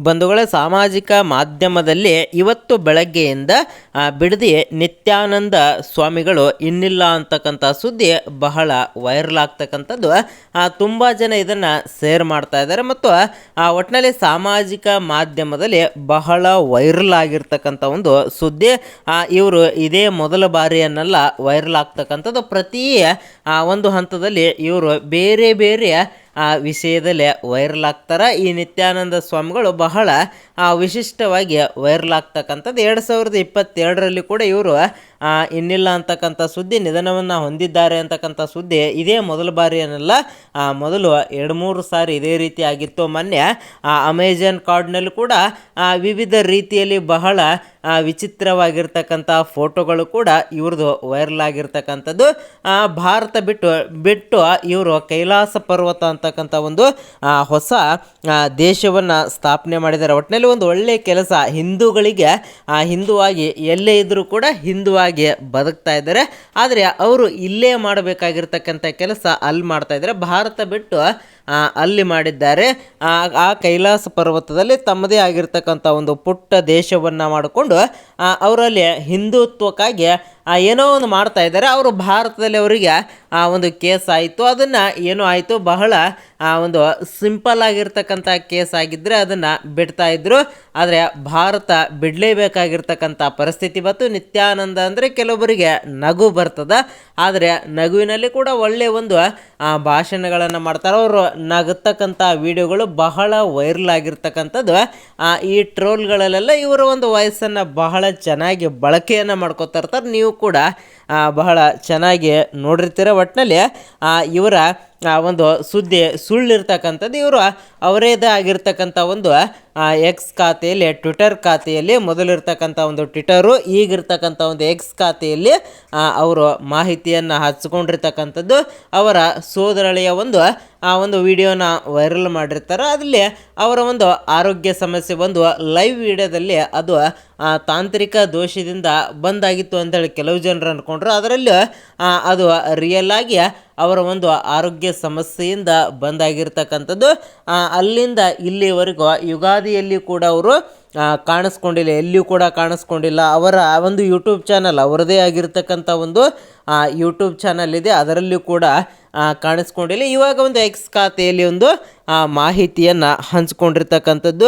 ಬಂಧುಗಳೇ ಸಾಮಾಜಿಕ ಮಾಧ್ಯಮದಲ್ಲಿ ಇವತ್ತು ಬೆಳಗ್ಗೆಯಿಂದ ಬಿಡದಿ ನಿತ್ಯಾನಂದ ಸ್ವಾಮಿಗಳು ಇನ್ನಿಲ್ಲ ಅಂತಕ್ಕಂಥ ಸುದ್ದಿ ಬಹಳ ವೈರಲ್ ಆಗ್ತಕ್ಕಂಥದ್ದು. ತುಂಬ ಜನ ಇದನ್ನು ಶೇರ್ ಮಾಡ್ತಾ ಇದ್ದಾರೆ ಮತ್ತು ಆ, ಒಟ್ಟಿನಲ್ಲಿ ಸಾಮಾಜಿಕ ಮಾಧ್ಯಮದಲ್ಲಿ ಬಹಳ ವೈರಲ್ ಆಗಿರ್ತಕ್ಕಂಥ ಒಂದು ಸುದ್ದಿ. ಇವರು ಇದೇ ಮೊದಲ ಬಾರಿಯನ್ನೆಲ್ಲ ವೈರಲ್ ಆಗ್ತಕ್ಕಂಥದ್ದು. ಪ್ರತಿ ಒಂದು ಹಂತದಲ್ಲಿ ಇವರು ಬೇರೆ ಬೇರೆ ಆ ವಿಷಯದಲ್ಲಿ ವೈರಲ್ ಆಗ್ತಾರೆ ಈ ನಿತ್ಯಾನಂದ ಸ್ವಾಮಿಗಳು ಬಹಳ ವಿಶಿಷ್ಟವಾಗಿ ವೈರಲ್ ಆಗ್ತಕ್ಕಂಥದ್ದು ಎರಡು ಸಾವಿರದ ಇಪ್ಪತ್ತೆರಡರಲ್ಲಿ ಕೂಡ ಇವರು ಇನ್ನಿಲ್ಲ ಅಂತಕ್ಕಂಥ ಸುದ್ದಿ ನಿಧನವನ್ನು ಹೊಂದಿದ್ದಾರೆ ಅಂತಕ್ಕಂಥ ಸುದ್ದಿ ಇದೇ ಮೊದಲ ಬಾರಿ ಏನಲ್ಲ ಮೊದಲು ಎರಡು ಮೂರು ಸಾರಿ ಇದೇ ರೀತಿ ಆಗಿತ್ತು. ಮೊನ್ನೆ ಆ, ಅಮೆಜಾನ್ ಕಾರ್ಡ್ನಲ್ಲಿ ಕೂಡ ವಿವಿಧ ರೀತಿಯಲ್ಲಿ ಬಹಳ ಆ, ವಿಚಿತ್ರವಾಗಿರ್ತಕ್ಕಂಥ ಫೋಟೋಗಳು ಕೂಡ ಇವ್ರದ್ದು ವೈರಲ್ ಆಗಿರ್ತಕ್ಕಂಥದ್ದು. ಭಾರತ ಬಿಟ್ಟು ಬಿಟ್ಟು ಇವರು ಕೈಲಾಸ ಪರ್ವತ ಅಂತಕ್ಕಂಥ ಒಂದು ಹೊಸ ದೇಶವನ್ನು ಸ್ಥಾಪನೆ ಮಾಡಿದ್ದಾರೆ. ಒಟ್ಟಿನಲ್ಲಿ ಒಂದು ಒಳ್ಳೆಯ ಕೆಲಸ ಹಿಂದೂಗಳಿಗೆ ಹಿಂದುವಾಗಿ ಎಲ್ಲೇ ಇದ್ದರೂ ಕೂಡ ಹಿಂದುವಾಗಿ ಬದುಕ್ತಾ ಇದ್ದಾರೆ. ಆದರೆ ಅವರು ಇಲ್ಲೇ ಮಾಡಬೇಕಾಗಿರ್ತಕ್ಕಂಥ ಕೆಲಸ ಅಲ್ಲಿ ಮಾಡ್ತಾ ಇದ್ದಾರೆ. ಭಾರತ ಬಿಟ್ಟು ಅಲ್ಲಿ ಮಾಡಿದ್ದಾರೆ. ಆ ಕೈಲಾಸ ಪರ್ವತದಲ್ಲಿ ತಮ್ಮದೇ ಆಗಿರ್ತಕ್ಕಂಥ ಒಂದು ಪುಟ್ಟ ದೇಶವನ್ನು ಮಾಡಿಕೊಂಡು ಅವರಲ್ಲಿ ಹಿಂದುತ್ವಕ್ಕಾಗಿ ಏನೋ ಒಂದು ಮಾಡ್ತಾ ಇದ್ದಾರೆ. ಅವರು ಭಾರತದಲ್ಲಿ ಅವರಿಗೆ ಆ ಒಂದು ಕೇಸ್ ಆಯಿತು. ಅದನ್ನು ಏನೋ ಆಯಿತು. ಬಹಳ, ಆ, ಒಂದು ಸಿಂಪಲ್ ಆಗಿರ್ತಕ್ಕಂಥ ಕೇಸ್ ಆಗಿದ್ದರೆ ಅದನ್ನು ಬಿಡ್ತಾ ಇದ್ದರು ಆದರೆ ಭಾರತ ಬಿಡಲೇಬೇಕಾಗಿರ್ತಕ್ಕಂಥ ಪರಿಸ್ಥಿತಿ ಬಂತು. ನಿತ್ಯಾನಂದ ಅಂದರೆ ಕೆಲವೊಬ್ಬರಿಗೆ ನಗು ಬರ್ತದೆ. ಆದರೆ ನಗುವಿನಲ್ಲಿ ಕೂಡ ಒಳ್ಳೆಯ ಒಂದು ಭಾಷಣಗಳನ್ನು ಮಾಡ್ತಾರೆ. ಅವರು ನಗತಕ್ಕಂಥ ವಿಡಿಯೋಗಳು ಬಹಳ ವೈರಲ್ ಆಗಿರ್ತಕ್ಕಂಥದ್ದು. ಈ ಟ್ರೋಲ್ಗಳಲ್ಲೆಲ್ಲ ಇವರು ಒಂದು ವಯಸ್ಸನ್ನು ಬಹಳ ಚೆನ್ನಾಗಿ ಬಳಕೆಯನ್ನು ಮಾಡ್ಕೋತಾ ಇರ್ತಾರೆ. ನೀವು ಕೂಡ ಆ, ಬಹಳ ಚೆನ್ನಾಗಿ ನೋಡಿರ್ತೀರ ಒಟ್ಟಿನಲ್ಲಿ ಇವರ ಆ, ಒಂದು ಸುದ್ದಿ ಸುಳ್ಳಿರ್ತಕ್ಕಂಥದ್ದು ಇವರು ಅವರೇದೇ ಆಗಿರ್ತಕ್ಕಂಥ ಒಂದು ಎಕ್ಸ್ ಖಾತೆಯಲ್ಲಿ ಟ್ವಿಟರ್ ಖಾತೆಯಲ್ಲಿ ಮೊದಲಿರ್ತಕ್ಕಂಥ ಒಂದು ಟ್ವಿಟರು ಈಗಿರ್ತಕ್ಕಂಥ ಒಂದು ಎಕ್ಸ್ ಖಾತೆಯಲ್ಲಿ ಅವರು ಮಾಹಿತಿಯನ್ನು ಹಚ್ಕೊಂಡಿರ್ತಕ್ಕಂಥದ್ದು ಅವರ ಸೋದರಳಿಯ ಒಂದು ಆ ಒಂದು ವಿಡಿಯೋನ ವೈರಲ್ ಮಾಡಿರ್ತಾರೆ. ಅದರಲ್ಲಿ ಅವರ ಒಂದು ಆರೋಗ್ಯ ಸಮಸ್ಯೆ ಒಂದು ಲೈವ್ ವಿಡಿಯೋದಲ್ಲಿ ಅದು ತಾಂತ್ರಿಕ ದೋಷದಿಂದ ಬಂದಾಗಿತ್ತು ಅಂತೇಳಿ ಕೆಲವು ಜನರು ಅಂದ್ಕೊಂಡ್ರು. ಅದರಲ್ಲಿ ಅದು ರಿಯಲ್ ಆಗಿ ಅವರ ಒಂದು ಆರೋಗ್ಯ ಸಮಸ್ಯೆಯಿಂದ ಬಂದಾಗಿರ್ತಕ್ಕಂಥದ್ದು. ಅಲ್ಲಿಂದ ಇಲ್ಲಿವರೆಗೂ ಯುಗಾದಿಯಲ್ಲಿ ಕೂಡ ಅವರು ಕಾಣಿಸ್ಕೊಂಡಿಲ್ಲ, ಎಲ್ಲಿಯೂ ಕೂಡ ಕಾಣಿಸ್ಕೊಂಡಿಲ್ಲ. ಅವರ ಒಂದು ಯೂಟ್ಯೂಬ್ ಚಾನಲ್ ಅವರದೇ ಆಗಿರ್ತಕ್ಕಂಥ ಒಂದು ಯೂಟ್ಯೂಬ್ ಚಾನಲ್ ಇದೆ. ಅದರಲ್ಲಿಯೂ ಕೂಡ ಕಾಣಿಸ್ಕೊಂಡಿಲ್ಲ. ಇವಾಗ ಒಂದು ಎಕ್ಸ್ ಖಾತೆಯಲ್ಲಿ ಒಂದು ಮಾಹಿತಿಯನ್ನು ಹಂಚ್ಕೊಂಡಿರ್ತಕ್ಕಂಥದ್ದು.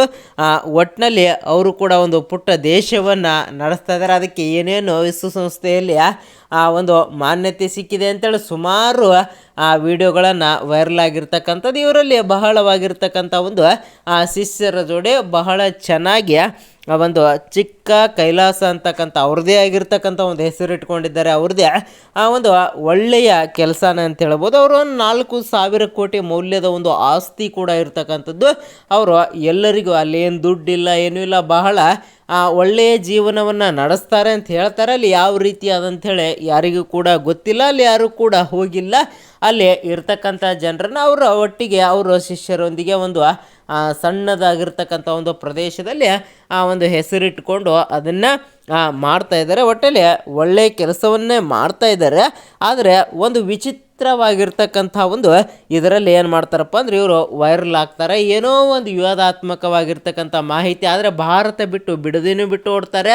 ಒಟ್ಟಿನಲ್ಲಿ ಅವರು ಕೂಡ ಒಂದು ಪುಟ್ಟ ದೇಶವನ್ನು ನಡೆಸ್ತಾ ಇದ್ದಾರೆ. ಅದಕ್ಕೆ ಏನೇನು ವಿಶ್ವಸಂಸ್ಥೆಯಲ್ಲಿ ಆ, ಒಂದು ಮಾನ್ಯತೆ ಸಿಕ್ಕಿದೆ ಅಂತೇಳಿ ಸುಮಾರು, ಆ, ವಿಡಿಯೋಗಳನ್ನು ವೈರಲ್ ಆಗಿರ್ತಕ್ಕಂಥದ್ದು. ಇವರಲ್ಲಿ ಬಹಳವಾಗಿರ್ತಕ್ಕಂಥ ಒಂದು, ಆ, ಶಿಷ್ಯರ ಜೋಡಿ ಬಹಳ ಚೆನ್ನಾಗಿ ಒಂದು ಚಿಕ್ಕ ಕೈಲಾಸ ಅಂತಕ್ಕಂಥ ಅವ್ರದ್ದೇ ಆಗಿರ್ತಕ್ಕಂಥ ಒಂದು ಹೆಸರು ಇಟ್ಕೊಂಡಿದ್ದಾರೆ. ಅವ್ರದ್ದೇ ಆ ಒಂದು ಒಳ್ಳೆಯ ಕೆಲಸನ ಅಂತ ಹೇಳ್ಬೋದು. ಅವರು ಒಂದು ನಾಲ್ಕು ಸಾವಿರ ಕೋಟಿ ಮೌಲ್ಯದ ಒಂದು ಆಸ್ತಿ ಕೂಡ ಇರ್ತಕ್ಕಂಥದ್ದು. ಅವರು ಎಲ್ಲರಿಗೂ ಅಲ್ಲಿ ಏನು ದುಡ್ಡಿಲ್ಲ, ಏನೂ ಇಲ್ಲ, ಬಹಳ ಒಳ್ಳೆಯ ಜೀವನವನ್ನು ನಡೆಸ್ತಾರೆ ಅಂತ ಹೇಳ್ತಾರೆ. ಅಲ್ಲಿ ಯಾವ ರೀತಿ ಅದಂಥೇಳಿ ಯಾರಿಗೂ ಕೂಡ ಗೊತ್ತಿಲ್ಲ, ಅಲ್ಲಿ ಯಾರೂ ಕೂಡ ಹೋಗಿಲ್ಲ. ಅಲ್ಲಿ ಇರ್ತಕ್ಕಂಥ ಜನರನ್ನು ಅವರು ಒಟ್ಟಿಗೆ ಅವರ ಶಿಷ್ಯರೊಂದಿಗೆ ಒಂದು ಸಣ್ಣದಾಗಿರ್ತಕ್ಕಂಥ ಒಂದು ಪ್ರದೇಶದಲ್ಲಿ, ಆ, ಒಂದು ಹೆಸರಿಟ್ಕೊಂಡು ಅದನ್ನು ಮಾಡ್ತಾ ಇದ್ದಾರೆ. ಒಟ್ಟಲ್ಲಿ ಒಳ್ಳೆಯ ಕೆಲಸವನ್ನೇ ಮಾಡ್ತಾ ಇದ್ದಾರೆ. ಆದರೆ ಒಂದು ವಿಚಿತ್ರವಾಗಿರ್ತಕ್ಕಂಥ ಒಂದು ಇದರಲ್ಲಿ ಏನು ಮಾಡ್ತಾರಪ್ಪ ಅಂದ್ರೆ ಇವರು ವೈರಲ್ ಆಗ್ತಾರೆ. ಏನೋ ಒಂದು ವಿವಾದಾತ್ಮಕವಾಗಿರ್ತಕ್ಕಂಥ ಮಾಹಿತಿ ಆದರೆ ಭಾರತ ಬಿಟ್ಟು ಬಿಡದಿನೂ ಬಿಟ್ಟು ಓಡ್ತಾರೆ.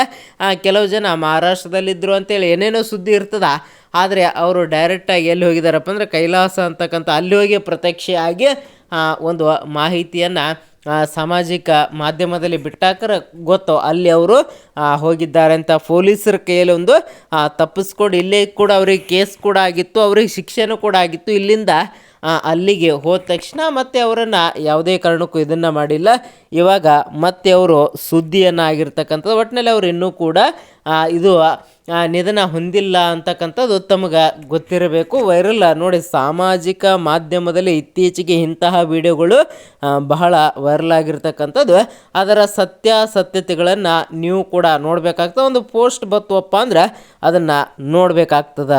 ಕೆಲವು ಜನ ಮಹಾರಾಷ್ಟ್ರದಲ್ಲಿದ್ದರು ಅಂತೇಳಿ ಏನೇನೋ ಸುದ್ದಿ ಇರ್ತದ. ಆದರೆ ಅವರು ಡೈರೆಕ್ಟಾಗಿ ಎಲ್ಲಿ ಹೋಗಿದ್ದಾರಪ್ಪ ಅಂದರೆ ಕೈಲಾಸ ಅಂತಕ್ಕಂಥ ಅಲ್ಲಿ ಹೋಗಿ ಪ್ರತ್ಯಕ್ಷ ಆ, ಒಂದು ಮಾಹಿತಿಯನ್ನು ಸಾಮಾಜಿಕ ಮಾಧ್ಯಮದಲ್ಲಿ ಬಿಟ್ಟಾಕರ ಗೊತ್ತು, ಅಲ್ಲಿ ಅವರು ಹೋಗಿದ್ದಾರೆ ಅಂತ ಪೊಲೀಸರ ಕೈಯಲ್ಲಿ ಒಂದು ತಪ್ಪಿಸ್ಕೊಂಡು ಇಲ್ಲೇ ಕೂಡ ಅವ್ರಿಗೆ ಕೇಸ್ ಕೂಡ ಆಗಿತ್ತು, ಅವ್ರಿಗೆ ಶಿಕ್ಷೆನೂ ಕೂಡ ಆಗಿತ್ತು. ಇಲ್ಲಿಂದ ಅಲ್ಲಿಗೆ ಹೋದ ತಕ್ಷಣ ಮತ್ತೆ ಅವರನ್ನು ಯಾವುದೇ ಕಾರಣಕ್ಕೂ ಇದನ್ನು ಮಾಡಿಲ್ಲ. ಇವಾಗ ಮತ್ತೆ ಅವರು ಸುದ್ದಿಯನ್ನು ಆಗಿರ್ತಕ್ಕಂಥದ್ದು ಒಟ್ಟಿನಲ್ಲಿ ಅವರು ಇನ್ನೂ ಕೂಡ ಇದು ನಿಧನ ಹೊಂದಿಲ್ಲ ಅಂತಕ್ಕಂಥದ್ದು ತಮಗೆ ಗೊತ್ತಿರಬೇಕು. ವೈರಲ್, ನೋಡಿ, ಸಾಮಾಜಿಕ ಮಾಧ್ಯಮದಲ್ಲಿ ಇತ್ತೀಚೆಗೆ ಇಂತಹ ವಿಡಿಯೋಗಳು ಬಹಳ ವೈರಲ್ ಆಗಿರ್ತಕ್ಕಂಥದ್ದು. ಅದರ ಸತ್ಯಾಸತ್ಯತೆಗಳನ್ನು ನೀವು ಕೂಡ ನೋಡಬೇಕಾಗ್ತದೆ. ಒಂದು ಪೋಸ್ಟ್ ಬತ್ತುವಪ್ಪ ಅಂದ್ರೆ ಅದನ್ನು ನೋಡಬೇಕಾಗ್ತದ.